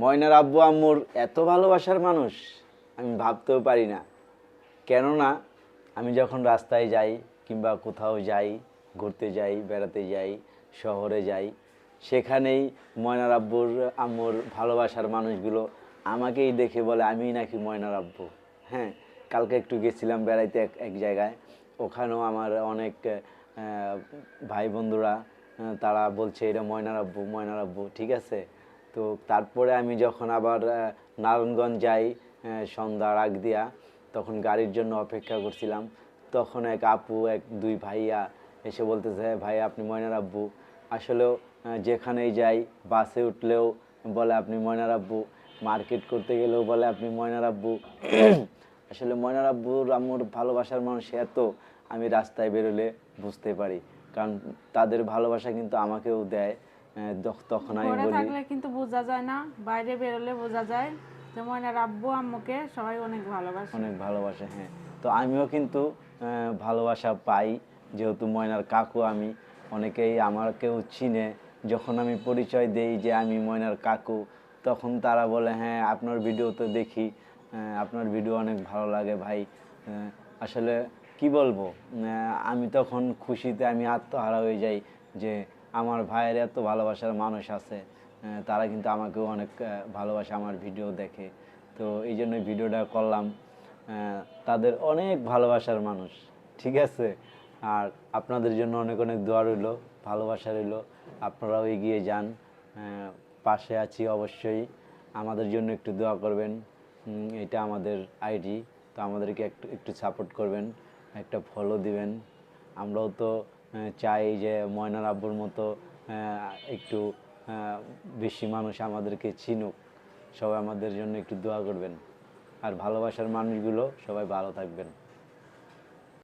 ময়নার আব্বু, আম্মুর এত ভালোবাসার মানুষ, আমি ভাবতেও পারি না। কেননা, আমি যখন রাস্তায় যাই কিংবা কোথাও যাই, ঘুরতে যাই, বেড়াতে যাই, শহরে যাই, সেখানেই ময়নার আব্বুর, আম্মুর ভালোবাসার মানুষগুলো আমাকেই দেখে বলে আমি নাকি ময়নার আব্বু। হ্যাঁ কালকে একটু গেছিলাম বেড়াইতে এক এক জায়গায়। ওখানেও আমার অনেক ভাই বন্ধুরা তারা বলছে, এটা ময়নার আব্বু ময়নার আব্বু, ঠিক আছে? তো তারপরে আমি যখন আবার নারায়ণগঞ্জ যাই সন্ধ্যার আগ দিয়া, তখন গাড়ির জন্য অপেক্ষা করছিলাম। তখন এক আপু, এক দুই ভাইয়া এসে বলতেছে "হ্যাঁ ভাই আপনি ময়নার আব্বু। আসলেও যেখানেই যাই, বাসে উঠলেও বলে, আপনি ময়নার আব্বু। মার্কেট করতে গেলেও বলে, আপনি ময়নার আব্বু। আসলে ময়নার আব্বুর আমার ভালোবাসার মানুষ এত, আমি রাস্তায় বেরোলে বুঝতে পারি। কারণ তাদের ভালোবাসা কিন্তু আমাকেও দেয়। তখন আমি বলি। থাকলে কিন্তু বোঝা যায় না বাইরে বেরোলে বোঝা যায়। যে ময়নার আব্বু আম্মুকে সবাই অনেক ভালোবাসে। অনেক ভালোবাসে হ্যাঁ। তো আমিও কিন্তু ভালোবাসা পাই। যেহেতু ময়নার কাকু আমি অনেকেই আমাকেও চিনে। যখন আমি পরিচয় দেই যে আমি ময়নার কাকু তখন তারা বলে হ্যাঁ আপনার ভিডিও তো দেখি। আপনার ভিডিও অনেক ভালো লাগে ভাই। আসলে কি বলব? আমি তখন খুশিতে আমি আত্মহারা হয়ে যাই যে আমার ভাইয়ের এত ভালোবাসার মানুষ আছে তারা কিন্তু আমাকেও অনেক ভালোবাসে, আমার ভিডিও দেখে। তো এই জন্য ভিডিওটা করলাম। তাদের অনেক ভালোবাসার মানুষ, ঠিক আছে? আর আপনাদের জন্য অনেক অনেক দোয়া রইল, ভালোবাসা রইল। আপনারাও এগিয়ে যান। পাশে আছি অবশ্যই। আমাদের জন্য একটু দোয়া করবেন। এটা আমাদের আইডি, তো আমাদেরকে একটু একটু সাপোর্ট করবেন। একটা ফলো দিবেন। আমরাও তো চাই যে ময়নার আব্বুর মতো একটু বেশি মানুষ আমাদেরকে চিনুক। সবাই আমাদের জন্য একটু দোয়া করবেন। আর ভালোবাসার মানুষগুলো সবাই ভালো থাকবেন।